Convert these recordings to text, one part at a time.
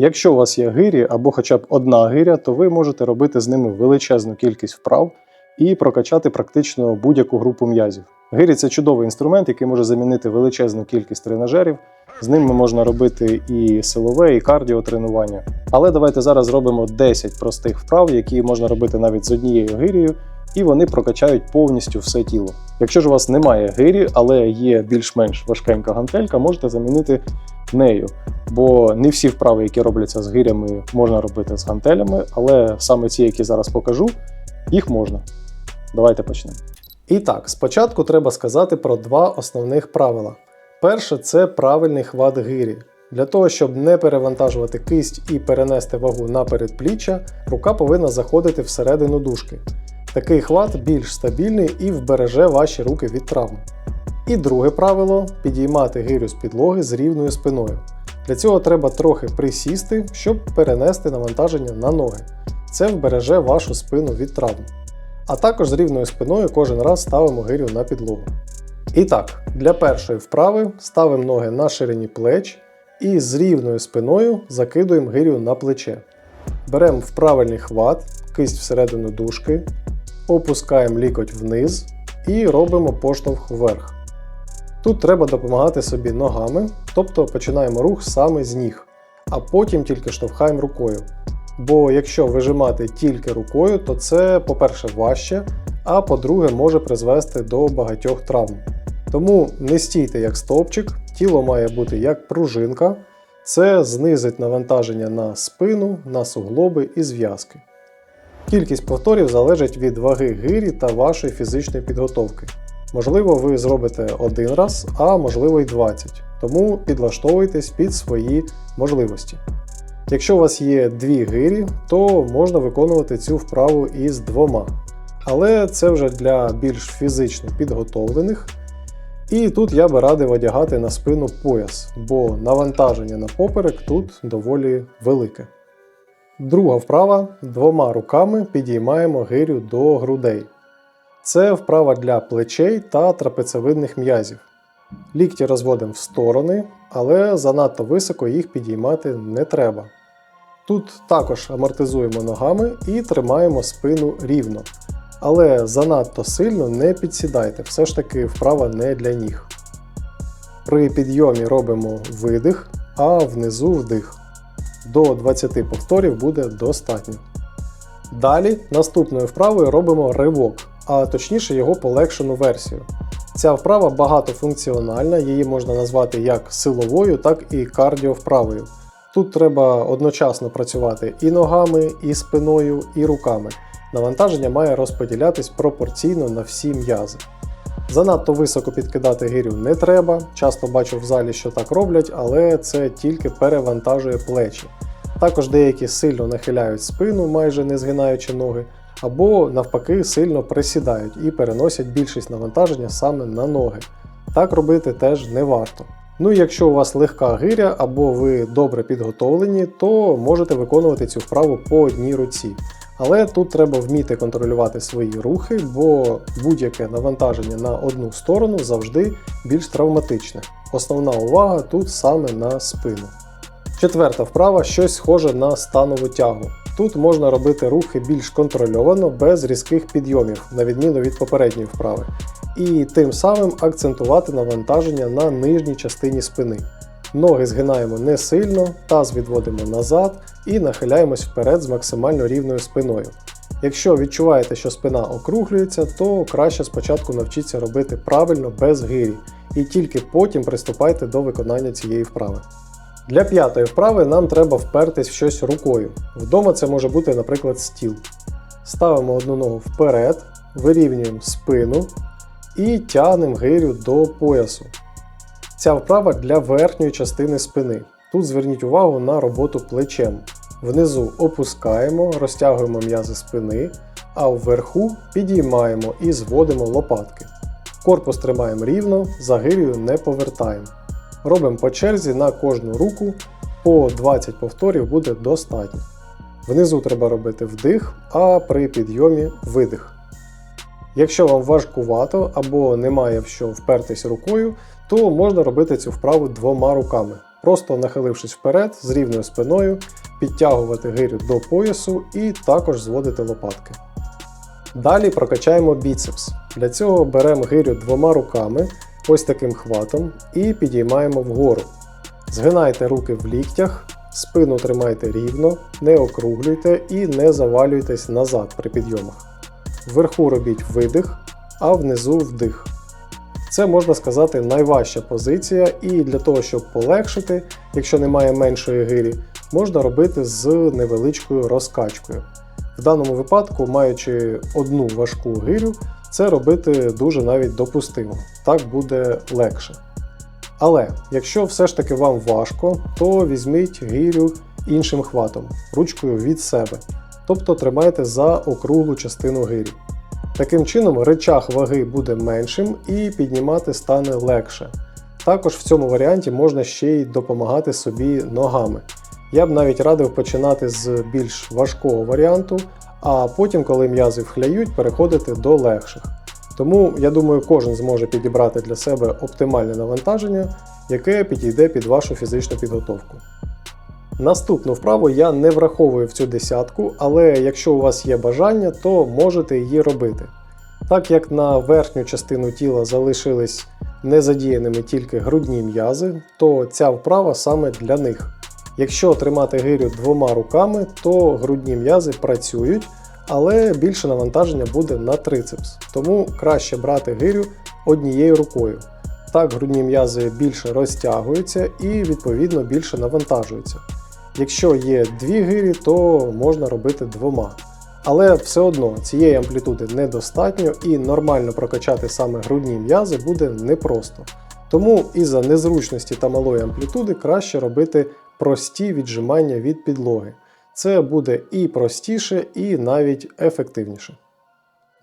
Якщо у вас є гирі або хоча б одна гиря, то ви можете робити з ними величезну кількість вправ і прокачати практично будь-яку групу м'язів. Гирі це чудовий інструмент, який може замінити величезну кількість тренажерів. З ними можна робити і силове, і кардіотренування. Але давайте зараз зробимо 10 простих вправ, які можна робити навіть з однією гирією, і вони прокачають повністю все тіло. Якщо ж у вас немає гирі, але є більш-менш важкенька гантелька, можете замінити нею. Бо не всі вправи, які робляться з гирями, можна робити з гантелями, але саме ті, які зараз покажу, їх можна. Давайте почнемо. І так, спочатку треба сказати про два основних правила. Перше це правильний хват гирі. Для того, щоб не перевантажувати кисть і перенести вагу на передпліччя, рука повинна заходити всередину дужки. Такий хват більш стабільний і вбереже ваші руки від травм. І друге правило підіймати гирю з підлоги з рівною спиною. Для цього треба трохи присісти, щоб перенести навантаження на ноги. Це вбереже вашу спину від травм. А також з рівною спиною кожен раз ставимо гирю на підлогу. І так, для першої вправи ставимо ноги на ширині плеч і з рівною спиною закидуємо гирю на плече. Беремо в правильний хват, кисть всередину дужки, опускаємо лікоть вниз і робимо поштовх вверх. Тут треба допомагати собі ногами, тобто починаємо рух саме з ніг, а потім тільки штовхаємо рукою. Бо якщо вижимати тільки рукою, то це, по-перше, важче, а по-друге, може призвести до багатьох травм. Тому не стійте як стовпчик, тіло має бути як пружинка, це знизить навантаження на спину, на суглоби і зв'язки. Кількість повторів залежить від ваги гирі та вашої фізичної підготовки. Можливо, ви зробите один раз, а можливо й 20, тому підлаштовуйтесь під свої можливості. Якщо у вас є дві гирі, то можна виконувати цю вправу із двома. Але це вже для більш фізично підготовлених. І тут я би радив одягати на спину пояс, бо навантаження на поперек тут доволі велике. Друга вправа двома руками підіймаємо гирю до грудей. Це вправа для плечей та трапецевидних м'язів. Лікті розводимо в сторони, але занадто високо їх підіймати не треба. Тут також амортизуємо ногами і тримаємо спину рівно. Але занадто сильно не підсідайте, все ж таки вправа не для ніг. При підйомі робимо видих, а внизу вдих. До 20 повторів буде достатньо. Далі наступною вправою робимо ривок, а точніше його полегшену версію. Ця вправа багатофункціональна, її можна назвати як силовою, так і кардіовправою. Тут треба одночасно працювати і ногами, і спиною, і руками. Навантаження має розподілятись пропорційно на всі м'язи. Занадто високо підкидати гирю не треба, часто бачу в залі, що так роблять, але це тільки перевантажує плечі. Також деякі сильно нахиляють спину, майже не згинаючи ноги, або навпаки сильно присідають і переносять більшість навантаження саме на ноги. Так робити теж не варто. Ну і якщо у вас легка гиря або ви добре підготовлені, то можете виконувати цю вправу по одній руці. Але тут треба вміти контролювати свої рухи, бо будь-яке навантаження на одну сторону завжди більш травматичне. Основна увага тут саме на спину. Четверта вправа щось схоже на станову тягу. Тут можна робити рухи більш контрольовано, без різких підйомів, на відміну від попередньої вправи, і тим самим акцентувати навантаження на нижній частині спини. Ноги згинаємо не сильно, таз відводимо назад і нахиляємось вперед з максимально рівною спиною. Якщо відчуваєте, що спина округлюється, то краще спочатку навчіться робити правильно без гирі, і тільки потім приступайте до виконання цієї вправи. Для п'ятої вправи нам треба впертись в щось рукою. Вдома це може бути, наприклад, стіл. Ставимо одну ногу вперед, вирівнюємо спину і тягнемо гирю до поясу. Ця вправа для верхньої частини спини. Тут зверніть увагу на роботу плечем. Внизу опускаємо, розтягуємо м'язи спини, а вверху підіймаємо і зводимо лопатки. Корпус тримаємо рівно, за не повертаємо. Робимо по черзі на кожну руку, по 20 повторів буде достатньо. Внизу треба робити вдих, а при підйомі видих. Якщо вам важкувато або немає в що впертись рукою, то можна робити цю вправу двома руками. просто нахилившись вперед з рівною спиною, підтягувати гирю до поясу і також зводити лопатки. Далі прокачаємо біцепс. Для цього беремо гирю двома руками, ось таким хватом, і підіймаємо вгору. Згинайте руки в ліктях, спину тримайте рівно, не округлюйте і не завалюйтесь назад при підйомах. Вверху робіть видих, а внизу вдих. Це можна сказати найважча позиція, і для того, щоб полегшити, якщо немає меншої гирі, можна робити з невеличкою розкачкою. В даному випадку, маючи одну важку гирю, це робити дуже навіть допустимо, так буде легше. Але якщо все ж таки вам важко, то візьміть гирю іншим хватом, ручкою від себе, тобто тримайте за округлу частину гирі. Таким чином, речах ваги буде меншим і піднімати стане легше. Також в цьому варіанті можна ще й допомагати собі ногами. Я б навіть радив починати з більш важкого варіанту, а потім, коли м'язи вхляють, переходити до легших. Тому я думаю, кожен зможе підібрати для себе оптимальне навантаження, яке підійде під вашу фізичну підготовку. Наступну вправу я не враховую в цю десятку, але якщо у вас є бажання, то можете її робити. Так як на верхню частину тіла залишились незадіяними тільки грудні м'язи, то ця вправа саме для них. Якщо тримати гирю двома руками, то грудні м'язи працюють, але більше навантаження буде на трицепс. Тому краще брати гирю однією рукою. Так грудні м'язи більше розтягуються і відповідно більше навантажуються. Якщо є дві гирі, то можна робити двома. Але все одно цієї амплітуди недостатньо і нормально прокачати саме грудні м'язи буде непросто. Тому із-за незручності та малої амплітуди краще робити прості віджимання від підлоги. Це буде і простіше, і навіть ефективніше.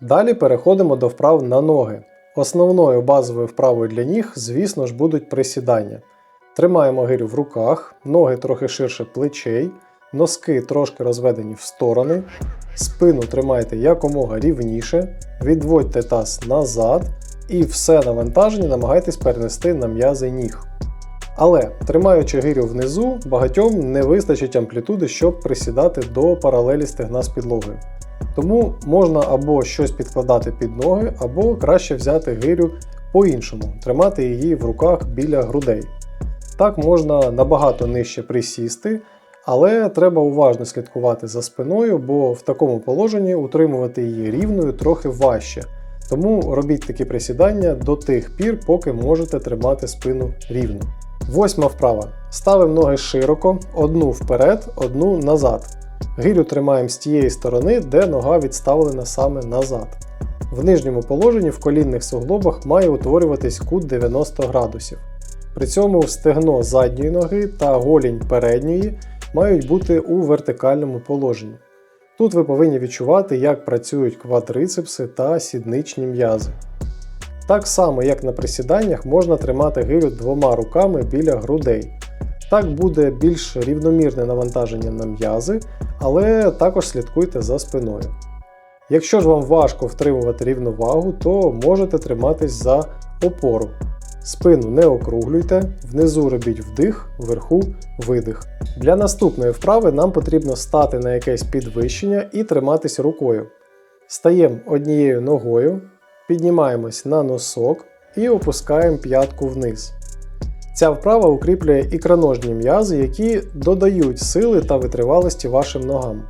Далі переходимо до вправ на ноги. Основною базовою вправою для ніг, звісно ж, будуть присідання. Тримаємо гирю в руках, ноги трохи ширше плечей, носки трошки розведені в сторони, спину тримайте якомога рівніше, відводьте таз назад і все навантаження намагайтесь перенести на м'язи ніг. Але тримаючи гирю внизу, багатьом не вистачить амплітуди, щоб присідати до паралелі стегна з підлогою. Тому можна або щось підкладати під ноги, або краще взяти гирю по-іншому, тримати її в руках біля грудей. Так можна набагато нижче присісти, але треба уважно слідкувати за спиною, бо в такому положенні утримувати її рівною трохи важче. Тому робіть такі присідання до тих пір, поки можете тримати спину рівно. Восьма вправа. Ставимо ноги широко, одну вперед, одну назад. Гирю тримаємо з тієї сторони, де нога відставлена саме назад. В нижньому положенні в колінних суглобах має утворюватись кут 90 градусів. При цьому стегно задньої ноги та голінь передньої мають бути у вертикальному положенні. Тут ви повинні відчувати, як працюють квадрицепси та сідничні м'язи. Так само, як на присіданнях, можна тримати гирю двома руками біля грудей. Так буде більш рівномірне навантаження на м'язи, але також слідкуйте за спиною. Якщо ж вам важко втримувати рівновагу, то можете триматись за опору. Спину не округлюйте, внизу робіть вдих, вверху видих. Для наступної вправи нам потрібно стати на якесь підвищення і триматись рукою. Стаємо однією ногою, піднімаємось на носок і опускаємо п'ятку вниз. Ця вправа укріплює ікроножні м'язи, які додають сили та витривалості вашим ногам.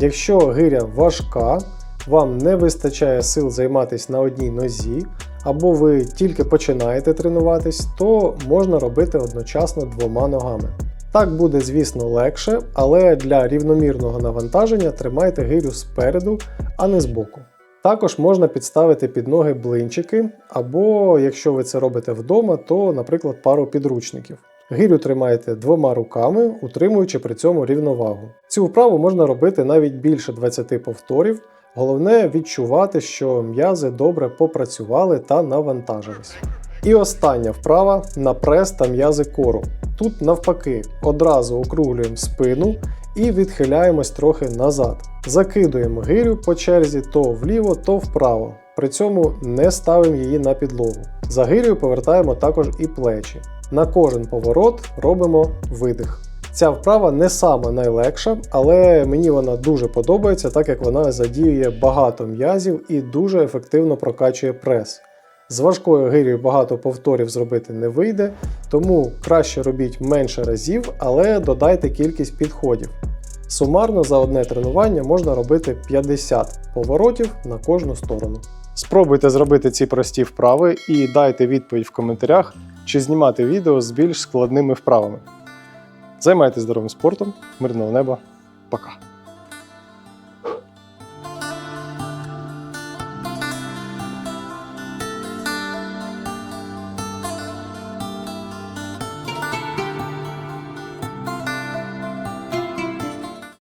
Якщо гиря важка, вам не вистачає сил займатися на одній нозі, або ви тільки починаєте тренуватись, то можна робити одночасно двома ногами. Так буде, звісно, легше, але для рівномірного навантаження тримайте гирю спереду, а не збоку. Також можна підставити під ноги блинчики, або якщо ви це робите вдома, то, наприклад, пару підручників. Гирю тримайте двома руками, утримуючи при цьому рівновагу. Цю вправу можна робити навіть більше 20 повторів. Головне відчувати, що м'язи добре попрацювали та навантажились. І остання вправа на прес та м'язи кору. Тут навпаки одразу округлюємо спину і відхиляємось трохи назад. Закидуємо гирю по черзі то вліво, то вправо. При цьому не ставимо її на підлогу. За гирю повертаємо також і плечі. На кожен поворот робимо видих. Ця вправа не сама найлегша, але мені вона дуже подобається, так як вона задіює багато м'язів і дуже ефективно прокачує прес. З важкою гирею багато повторів зробити не вийде, тому краще робіть менше разів, але додайте кількість підходів. Сумарно за одне тренування можна робити 50 поворотів на кожну сторону. Спробуйте зробити ці прості вправи і дайте відповідь в коментарях, чи знімати відео з більш складними вправами. Займайтесь здоровим спортом, мирного неба, пока!